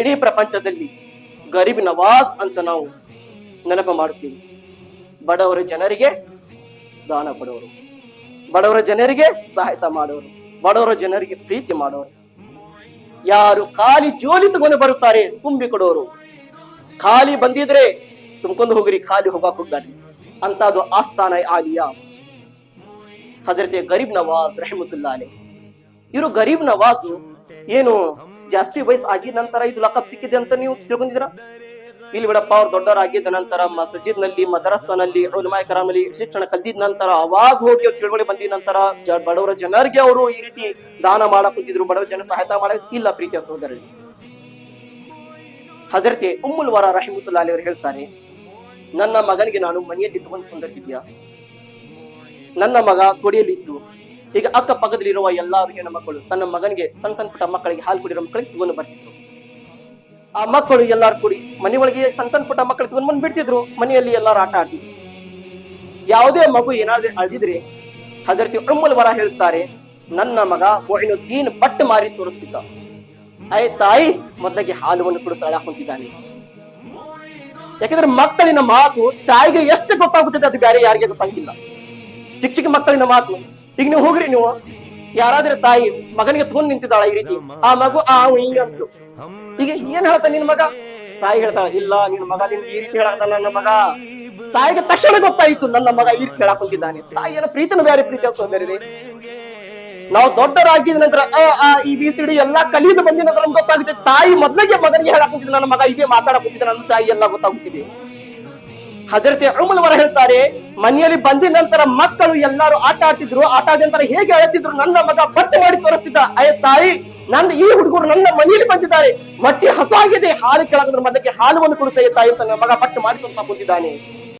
ಇಡೀ ಪ್ರಪಂಚದಲ್ಲಿ ಗರೀಬ್ ನವಾಜ್ ಅಂತ ನಾವು ನೆನಪು ಮಾಡುತ್ತೀವಿ. ಬಡವರ ಜನರಿಗೆ ದಾನ ಕೊಡೋರು ಬಡವರ ಜನರಿಗೆ ಸಹಾಯತ ಮಾಡೋರು ಬಡವರ ಜನರಿಗೆ ಪ್ರೀತಿ ಮಾಡೋರು ಯಾರು ಖಾಲಿ ಜೋಲಿ ತಗೊಂಡು ಬರುತ್ತಾರೆ, ತುಂಬಿ ಕೊಡೋರು ಖಾಲಿ ಬಂದಿದ್ರೆ ತುಂಬಿಕೊಂಡು ಹೋಗ್ರಿ, ಖಾಲಿ ಹೋಗಕ್ ಹೋಗ್ಬೇಡ್ರಿ. ಅಂತದು ಆಸ್ಥಾನ ಆಲಿಯಾ. ಹಜರತೆ ಗರೀಬ್ ನವಾಜ್ ರಹಮತುಲ್ಲಾ ಅಲೆ ಇವರು ಗರೀಬ್ ನವಾಜು ಏನು ಜಾಸ್ತಿ ವಯಸ್ಸು ಆಗಿದ ನಂತರ ಇದು ಲಕಬ್ ಸಿಕ್ಕಿದೆ ಅಂತ ನೀವು ತಿಳ್ಕೊಂಡಿದ್ರ ಇಲ್ಲಿ ಬಿಡಪ್ಪ ಅವ್ರು ದೊಡ್ಡವರಾಗಿದ್ದ ನಂತರ ಮಸಜಿದ್ನಲ್ಲಿ ಮದರಸ್ನಲ್ಲಿ, ಉಲಮಾಯ ಕರಾಮಲ್ಲಿ ಶಿಕ್ಷಣ ಕಲ್ತಿದ ನಂತರ ಅವಾಗ ಹೋಗಿ ಅವ್ರು ತಿಳುವಳಿ ಬಂದಿದ ನಂತರ ಬಡವರ ಜನರಿಗೆ ಅವರು ಈ ರೀತಿ ದಾನ ಮಾಡಕ್ ಬಡವರ ಜನ ಸಹಾಯ ಮಾಡಕ್ ಇಲ್ಲ ಪ್ರೀತಿಯ ಸಹೋದರರಿಗೆ. ಹಜರತೆ ಉಮ್ಮುಲ್ ವರ ರಹಿಮುಲ್ಲಾ ಅವರು ಹೇಳ್ತಾರೆ, ನನ್ನ ಮಗನಿಗೆ ನಾನು ಮನೆಯಲ್ಲಿ ತಗೊಂಡು ಕುಂದಿರ್ತಿದ್ಯಾ? ನನ್ನ ಮಗ ತೊಡಿಯಲ್ಲಿ ಇತ್ತು ಈಗ ಅಕ್ಕಪಕ್ಕದಲ್ಲಿರುವ ಎಲ್ಲಾರು ಹೆಣ್ಣು ಮಕ್ಕಳು ತನ್ನ ಮಗನಿಗೆ ಸಣ್ಣ ಸಣ್ಣ ಪುಟ್ಟ ಮಕ್ಕಳಿಗೆ ಹಾಲು ಕುಡಿರೋ ಮಕ್ಕಳಿಗೆ ತಗೊಂಡು ಬರ್ತಿದ್ರು. ಆ ಮಕ್ಕಳು ಎಲ್ಲಾರು ಕೂಡಿ ಮನೆ ಒಳಗೆ ಸಣ್ಣ ಸಣ್ಣ ಪುಟ್ಟ ಮಕ್ಕಳು ತಗೊಂಡ್ ಬಂದು ಬಿಡ್ತಿದ್ರು. ಮನೆಯಲ್ಲಿ ಎಲ್ಲಾರು ಆಟ ಆಡ್ತಿದ್ರು. ಯಾವುದೇ ಮಗು ಏನಾದ್ರೂ ಅಳ್ದಿದ್ರೆ ಹಜರತಿ ಉಮ್ಮಲ್ ವರ ಹೇಳ್ತಾರೆ ನನ್ನ ಮಗ ಒಳ್ಳೆ ದೀನ್ ಪಟ್ಟು ಮಾರಿ ತೋರಿಸ್ತಿದ್ದ. ಆಯ್ ತಾಯಿ, ಮೊದಲಿಗೆ ಹಾಲುವನ್ನು ಕುಡಿಸಳ ಹೊಂದಿದ್ದಾನೆ ಯಾಕಂದ್ರೆ ಮಕ್ಕಳಿನ ಮಾತು ತಾಯಿಗೆ ಎಷ್ಟು ಗೊತ್ತಾಗುತ್ತದೆ ಅದು ಬೇರೆ ಯಾರಿಗೆ ಗೊತ್ತಾಗಿಲ್ಲ. ಚಿಕ್ಕ ಚಿಕ್ಕ ಮಕ್ಕಳಿನ ಮಾತು ಈಗ ನೀವು ಹೋಗ್ರಿ ನೀವು. ಯಾರಾದ್ರೆ ತಾಯಿ ಮಗನಿಗೆ ತಗೊಂಡ್ ನಿಂತಿದ್ದಾಳ ಈ ರೀತಿ, ಆ ಮಗು ಆ ಅಂದ್ರು ಈಗ ಏನ್ ಹೇಳ್ತಾ ನಿನ್ ಮಗ? ತಾಯಿ ಹೇಳ್ತಾಳ, ಇಲ್ಲ, ನಿನ್ ಮಗ ನಿನ್ ಈ ರೀತಿ ಹೇಳತ್ತ ನನ್ನ ಮಗ. ತಾಯಿಗೆ ತಕ್ಷಣ ಗೊತ್ತಾಯ್ತು, ನನ್ನ ಮಗ ಈ ರೀತಿ ಹೇಳಕ್ ತಾಯಿ ತಾಯಿಯನ್ನ ಪ್ರೀತಿನ ಬೇರೆ ಪ್ರೀತಿಯ ಸೋದರಿ ನಾವು ದೊಡ್ಡರಾಗಿದ ನಂತರ, ಆ ಈ, ಬಿ, ಸಿ, ಡಿ ಎಲ್ಲಾ ಕಲಿಯುದು ಬಂದಿದ ನಂತರ ಗೊತ್ತಾಗುತ್ತೆ, ತಾಯಿ ಮೊದ್ಲಿಗೆ ಮಗನಿಗೆ ಹೇಳಕ್ ಹೋಗಿದ್ದೆ ನನ್ನ ಮಗ ಇದೇ ಮಾತಾಡಕ್ ಹೋಗಿದ್ದೆ ನನ್ನ ತಾಯಿ ಎಲ್ಲ ಗೊತ್ತಾಗುತ್ತಿದೆ ಹಜರತೆ ಅಮಲ್ವರ ಹೇಳ್ತಾರೆ, ಮನೆಯಲ್ಲಿ ಬಂದಿದ ನಂತರ ಮಕ್ಕಳು ಎಲ್ಲಾರು ಆಟ ಆಡ್ತಿದ್ರು. ಆಟ ಆಡಿದ ನಂತರ ಹೇಗೆ ಅಳತಿದ್ರು? ನನ್ನ ಮಗ ಬಟ್ಟೆ ಮಾಡಿ ತೋರಿಸ್ತಿದ್ದ. ಅಯ್ಯ ತಾಯಿ, ನನ್ನ ಈ ಹುಡುಗರು ನನ್ನ ಮನೆಯಲ್ಲಿ ಬಂದಿದ್ದಾರೆ. ಮಟ್ಟಿ ಹಸು ಆಗಿದೆ ಹಾಲು ಕೆಳಗದ್ರ ಮದಕ್ಕೆ ಹಾಲುವನ್ನು ಕುಡಿಸ ತಾಯಿ ನನ್ನ ಮಗ ಬಟ್ಟೆ ಮಾಡಿ ತೋರಿಸ್ತಾ ಹೊಂದಿದ್ದಾನೆ